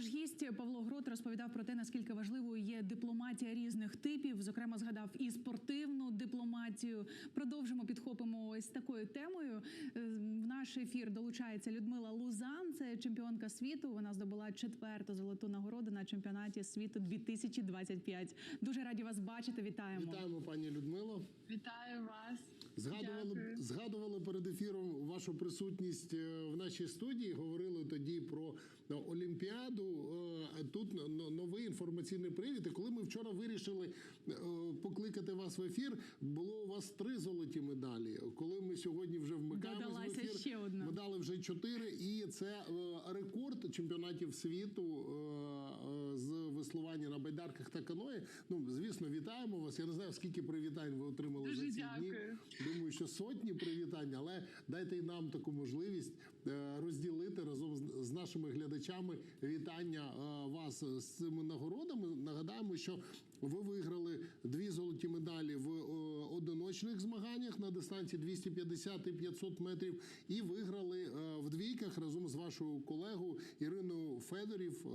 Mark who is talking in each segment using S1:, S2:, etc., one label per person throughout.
S1: Наш гість Павло Грот розповідав про те, наскільки важливою є дипломатія різних типів. Зокрема, згадав і спортивну дипломатію. Продовжимо підхопимо ось такою темою. Е, В наш ефір долучається Людмила Лузан, це чемпіонка світу. Вона здобула четверту золоту нагороду на чемпіонаті світу 2025. Дуже раді вас бачити. Вітаємо.
S2: Вітаємо, пані Людмило.
S3: Вітаю вас.
S2: Згадували,
S3: Дякую.
S2: згадували перед ефіром вашу присутність е, в нашій студії. Говорили тоді про е, Олімпіаду. Е, Тут н- н- новий інформаційний привід. І коли ми вчора вирішили е, покликати вас в ефір, було у вас три золоті медалі. Коли ми сьогодні вже вмикаємось в ефір,
S1: ще одна.
S2: ми дали вже чотири, і це е, рекорд чемпіонатів світу е, е, з веслування на байдарках та каної. Ну звісно, вітаємо вас. Я не знаю, скільки привітань ви отримали
S3: Дуже
S2: за ці дні. Думаю, що сотні привітань, але дайте й нам таку можливість е, розділити разом з- нашими глядачами вітання е, вас з цими нагородами. Нагадаємо, що ви виграли дві золоті медалі в е, одиночних змаганнях на дистанції 250 і 500 метрів, і виграли е, в двійках разом з вашою колегою Іриною Федорів е,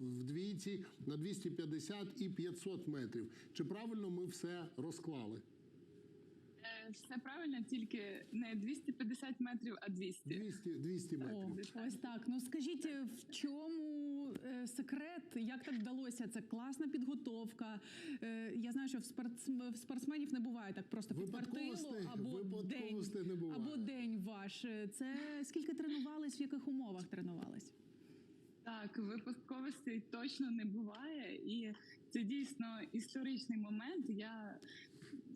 S2: в двійці на 250 і 500 метрів. Чи правильно ми все розклали?
S3: Все правильно, тільки не 250 метрів, а 200.
S2: 200, 200 метрів.
S1: О, ось так. Ну скажіть, в чому е, секрет? Як так вдалося? Це класна підготовка. Е, я знаю, що в, спортсм- в спортсменів не буває так просто
S2: Випадковостей-
S1: або день,
S2: не буває.
S1: або день ваш. Е, Це скільки тренувались, в яких умовах тренувались?
S3: Так, випадковостей точно не буває, і це дійсно історичний момент. Я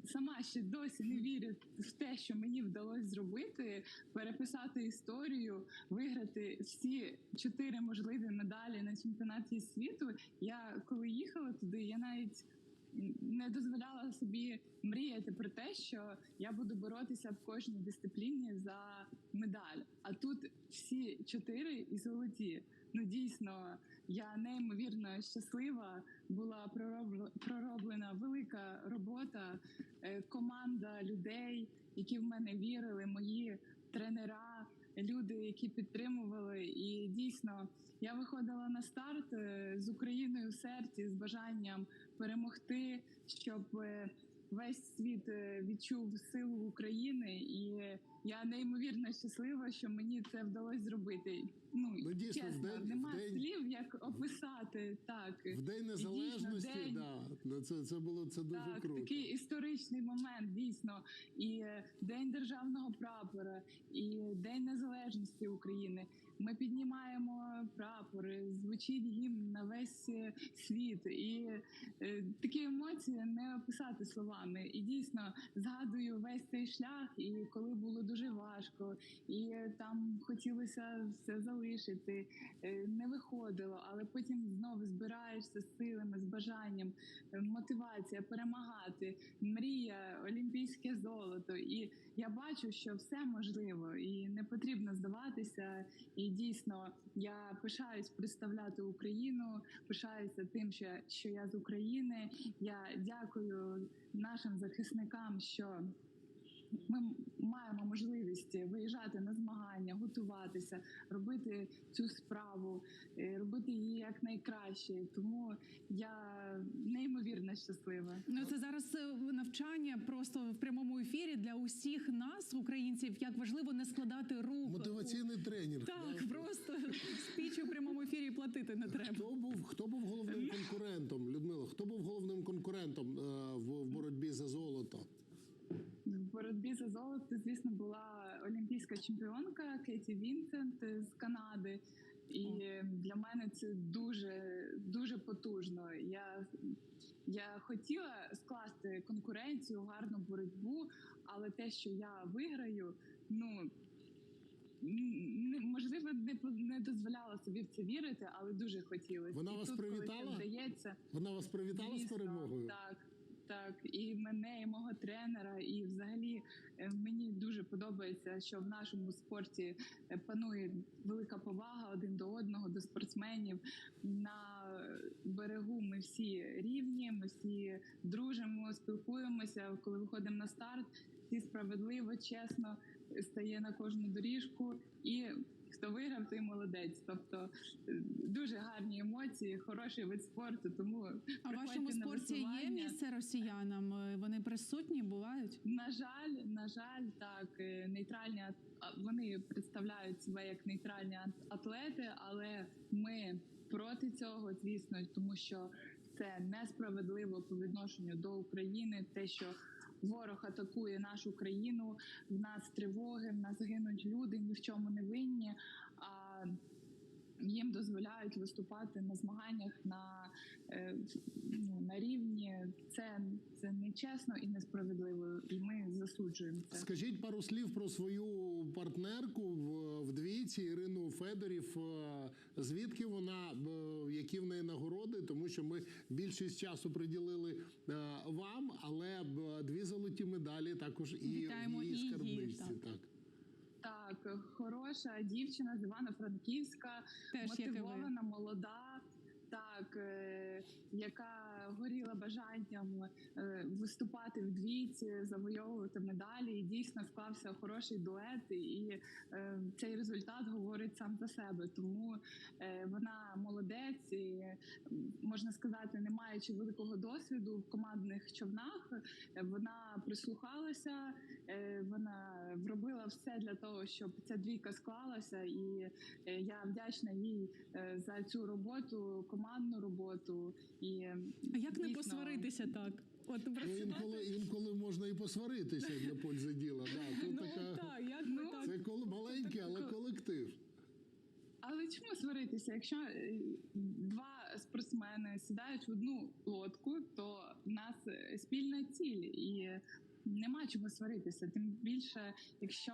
S3: сама ще досі не вірю в те, що мені вдалося зробити, переписати історію, виграти всі чотири можливі медалі на чемпіонаті світу. Я коли їхала туди, я навіть не дозволяла собі мріяти про те, що я буду боротися в кожній дисципліні за медаль. А тут всі чотири і золоті. Ну дійсно, я неймовірно щаслива. Була пророб- пророблена велика робота, е, команда людей, які в мене вірили, мої тренера, люди, які підтримували. І дійсно, я виходила на старт е, з Україною в серці, з бажанням перемогти, щоб е, весь світ е, відчув силу України, і я неймовірно щаслива, що мені це вдалося зробити. Ну,
S2: Ну, дійсно, в день-
S3: немає
S2: в день-
S3: слів, як описати так.
S2: В День
S3: І
S2: Незалежності,
S3: дійсно, день-
S2: да, ну, це, це було це дуже
S3: так,
S2: круто.
S3: такий історичний момент, дійсно. І е, День державного прапора, і День Незалежності України. Ми піднімаємо прапори, звучить гімн на весь е, світ. І е, такі емоції не описати словами. І дійсно згадую весь цей шлях, і коли було дуже важко, і там хотілося все залишити, е, не виходило, але потім знову збираєшся з силами, з бажанням, мотивація перемагати, мрія, олімпійське золото. І я бачу, що все можливо, і не потрібно здаватися. І дійсно я пишаюсь представляти Україну, пишаюся тим, що, що я з України. Я дякую нашим захисникам, що ми маємо можливість виїжджати на змагання, готуватися, робити цю справу, е, робити її як найкраще. Тому я неймовірно щаслива.
S1: Ну це зараз е, навчання просто в прямому ефірі для усіх нас, українців, як важливо не складати рук.
S2: Мотиваційний тренінг.
S1: Так,
S2: да.
S1: просто спіч у прямому ефірі платити не треба.
S2: Хто був, хто був головним конкурентом, Людмила? Хто був головним конкурентом е, в, в боротьбі за золото?
S3: Боротьбі за золото, звісно, була олімпійська чемпіонка Кеті Вінсент з Канади. І для мене це дуже дуже потужно. Я, я хотіла скласти конкуренцію, гарну боротьбу, але те, що я виграю, ну не- можливо, не, не дозволяла собі в це вірити, але дуже хотілося.
S2: Вона
S3: І
S2: вас
S3: тут, коли це вдається,
S2: Вона вас привітала з
S3: Звісно,
S2: перемогою?
S3: Так, так, і мене, і мого тренера, і взагалі е, мені дуже подобається, що в нашому спорті е, панує велика повага один до одного, до спортсменів. На берегу ми всі рівні, ми всі дружимо, спілкуємося. Коли виходимо на старт, всі справедливо, чесно стає на кожну доріжку і хто виграв, той молодець. Тобто е, дуже гарні емоції, хороший вид спорту. Тому
S1: А в вашому спорті є місце росіянам? Е, Вони присутні, бувають?
S3: На жаль, на жаль, так е, нейтральні вони представляють себе як нейтральні атлети, але ми проти цього, звісно, тому що це несправедливо по відношенню до України. Те, що ворог атакує нашу країну, в нас тривоги, в нас гинуть люди, ні в чому не винні. А їм дозволяють виступати на змаганнях на, е, ну, на рівні. Це, це нечесно і несправедливо, і ми засуджуємо це.
S2: Скажіть пару слів про свою партнерку в, в Ірину Федорів. Е, Звідки вона, е, які в неї нагороди? Тому що ми більшість часу приділили е, вам, але б, дві золоті медалі також і
S1: Вітаємо
S2: в її
S1: її,
S2: скарбничці.
S1: так.
S2: Так.
S3: Так, хороша дівчина з Івано-Франківська, мотивована, молода, так, е, яка горіла бажанням е, виступати в двійці, завойовувати медалі. І дійсно склався хороший дует, і е, цей результат говорить сам за себе. Тому вона молодець, можна сказати, не маючи великого досвіду в командних човнах, вона прислухалася, е, вона зробила все для того, щоб ця двійка склалася, і е, я вдячна їй е, за цю роботу, командну роботу. І
S1: А як не посваритися так? От
S2: Ну, інколи, інколи можна і посваритися для пользи діла. Да, тут
S1: Ну
S2: така,
S1: так, як
S3: Ну,
S1: так?
S2: це коли маленький, але колектив.
S3: Але чому сваритися? Якщо два спортсмени сідають в одну лодку, то в нас е, спільна ціль і. Нема чому сваритися, тим більше, якщо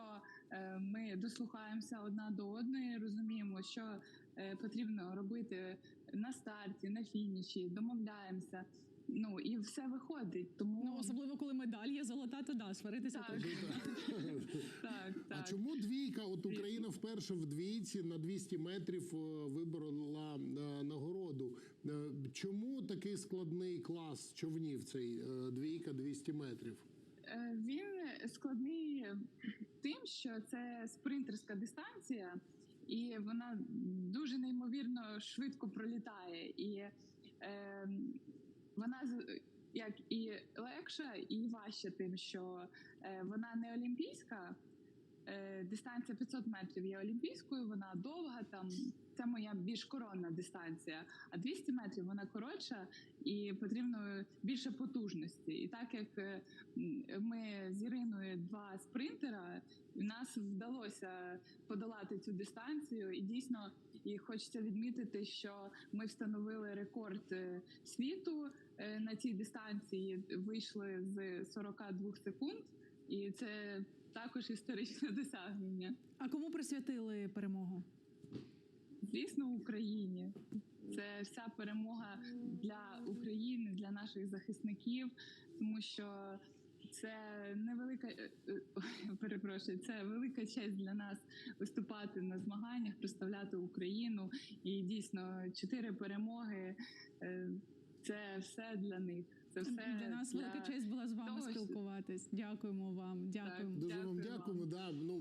S3: е, ми дослухаємося одна до одної, розуміємо, що е, потрібно робити на старті, на фініші, домовляємося. Ну і все виходить. Тому
S1: Ну, особливо коли медаль є золота, то да, сваритися
S3: Так.
S1: теж.
S3: так,
S2: А чому двійка? От Україна вперше в двійці на 200 метрів е, виборола е, нагороду. Е, Чому такий складний клас човнів цей двійка 200 метрів?
S3: Він складний тим, що це спринтерська дистанція, і вона дуже неймовірно швидко пролітає. І е, вона з- як і легша, і важча тим, що е, вона не олімпійська. Е, Дистанція 500 метрів є олімпійською, вона довга. Там це моя більш коронна дистанція. А 200 метрів вона коротша і потрібно більше потужності. І так як е, ми з Іриною два спринтера, і нас вдалося подолати цю дистанцію. І дійсно, і хочеться відмітити, що ми встановили рекорд е, світу на цій дистанції. Вийшли з 42 секунд, і це також історичне досягнення.
S1: А кому присвятили перемогу?
S3: Звісно, Україні. Це вся перемога для України, для наших захисників, тому що це невелика е, е, перепрошую, це велика честь для нас виступати на змаганнях, представляти Україну. І дійсно, чотири перемоги е, це все для них. Це все
S1: Для нас велика честь була з вами
S3: того, що-
S1: спілкуватись. Дякуємо вам. Дякуємо.
S2: Дуже вам дякуємо.
S3: вам.
S2: Да, ну,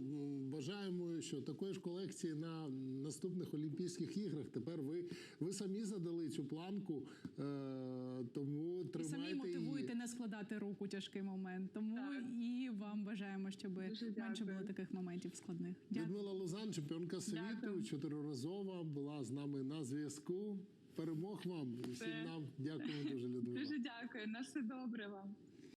S2: бажаємо, що такої ж колекції на наступних Олімпійських іграх. Тепер ви, ви самі задали цю планку, е, тому
S1: І самі мотивуєте
S2: її.
S1: не складати руку тяжкий момент. Тому
S3: Так.
S1: і вам бажаємо, щоб
S3: Дуже
S1: менше
S3: дякую.
S1: було таких моментів складних. Дякую.
S2: Людмила Лузан, чемпіонка світу, чотириразова, була з нами на зв'язку. Перемог вам і всім нам. Дякую дуже, Людмила.
S3: Дуже дякую. На все добре вам.